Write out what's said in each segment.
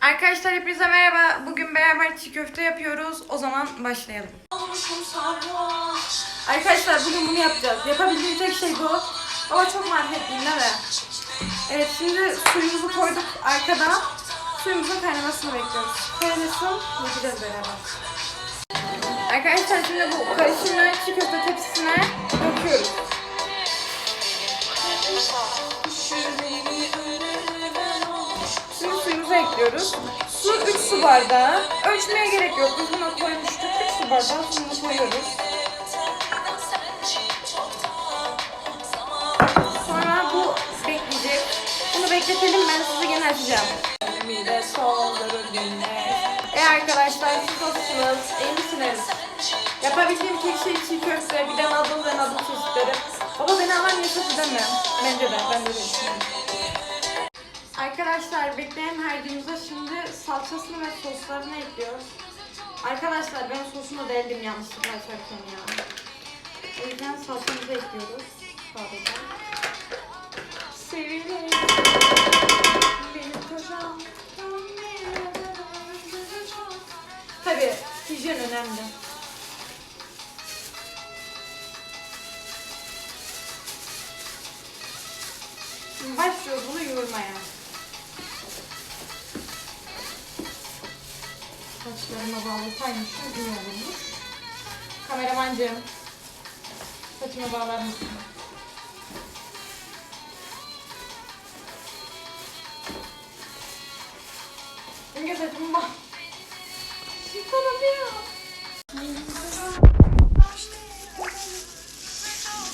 Arkadaşlar hepinize merhaba. Bugün beraber çiğ köfte yapıyoruz. O zaman başlayalım. Arkadaşlar bugün bunu yapacağız. Yapabildiğim tek şey bu. Ama çok marifetliyim değil mi? Evet şimdi suyumuzu koyduk arkada. Suyumuzun kaynamasını bekliyoruz. Kaynasın yapacağız beraber. Arkadaşlar şimdi bu karışımı çiğ köfte tepsisine döküyoruz. Ekliyoruz. Su 3 su bardağı. Ölçmeye gerek yok. Biz buna koymuştuk. 3 su bardağı suyunu koyuyoruz. Sonra bu bekleyecek. Bunu bekletelim ben size gene açacağım. E arkadaşlar siz nasılsınız? İyi misiniz? Yapabildiğim tek şey çiğ köfte, bir de noodle ve noodle çeşitleri. Baba beni alan yaşatı deme. Bence de, ben de öyle düşünüyorum. Arkadaşlar bekleyen harcımıza şimdi salçasını ve soslarını ekliyoruz. Arkadaşlar ben sosunu deldim yanlışlıkla açarken ya. O yüzden salçamızı ekliyoruz. Sadece. Seviyorum. Beni kocam. Tabii hijyen önemli. Şimdi başlıyoruz bunu yoğurmaya. Saçlarıma bağlasaymışım iyi olurmuş. Kameramancığım. Saçımı bağlar mısın? Çünkü saçımı bağ... Yıkanamıyor.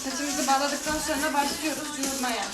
Saçımızı bağladıktan sonra başlıyoruz yoğurmaya.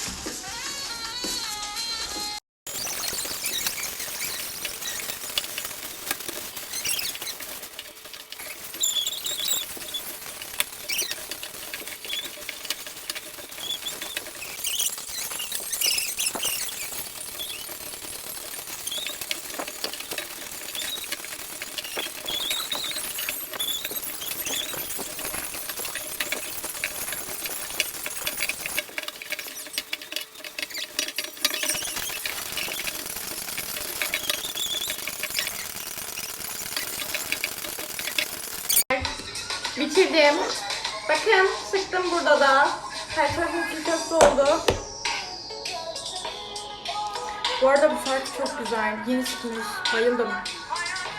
Bitirdim. Bakın sıktım burada da. Her çiğ köfte oldu. Bu arada bu şarkı çok güzel. Yeni sıkılmış. Bayıldım.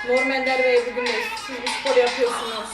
Normaller ve bugün siz bir spor yapıyorsunuz.